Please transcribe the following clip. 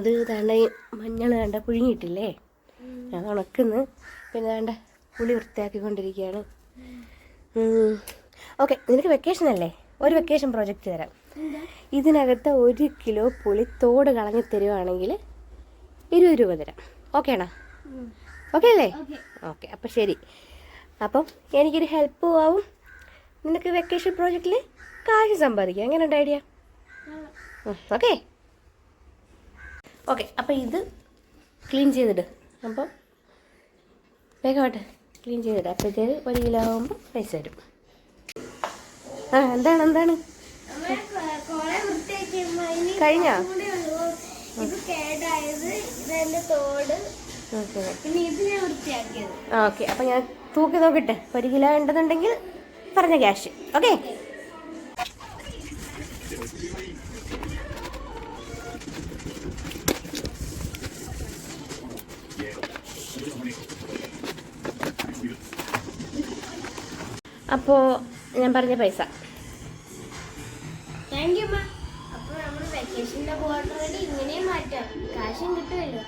അത് തന്നെ മഞ്ഞൾ വേണ്ട പുഴുങ്ങിയിട്ടില്ലേ? അത് ഉണക്കുന്നു. പിന്നെ വേണ്ട പുളി വൃത്തിയാക്കിക്കൊണ്ടിരിക്കുകയാണ്. ഓക്കെ നിനക്ക് വെക്കേഷൻ അല്ലേ? ഒരു വെക്കേഷൻ പ്രോജക്റ്റ് തരാം. ഇതിനകത്ത് ഒരു കിലോ പുളി തോട് കളഞ്ഞ് തരുവാണെങ്കിൽ ഇരുപത് രൂപ തരാം. ഓക്കെ ആണോ? ഓക്കെ അല്ലേ? ഓക്കെ അപ്പം ശരി. അപ്പം എനിക്കൊരു ഹെൽപ്പ് ആവും. നിനക്ക് വെക്കേഷൻ പ്രോജക്റ്റിൽ കാശ് സമ്പാദിക്കാം. എങ്ങനെയുണ്ട് ഐഡിയ ഓക്കെ ഓക്കെ അപ്പം ഇത് ക്ലീൻ ചെയ്തിട്. അപ്പം വേഗമായിട്ട് ക്ലീൻ ചെയ്തിട്ട് അപ്പോഴത്തേക്ക് ഒരു കിലോ ആകുമ്പോൾ പൈസ തരും ആ എന്താണ് എന്താണ്? കഴിഞ്ഞോ? ഓക്കെ. അപ്പം ഞാൻ തൂക്കി നോക്കിട്ടെ. ഒരു കിലോ ഉണ്ടെന്നുണ്ടെങ്കിൽ പറഞ്ഞ ക്യാഷ്. ഓക്കെ? അപ്പോൾ ഞാൻ പറഞ്ഞ പൈസ. താങ്ക് അപ്പോൾ നമ്മൾ ഇങ്ങനെ മാറ്റാം. കാശും കിട്ടുമല്ലോ.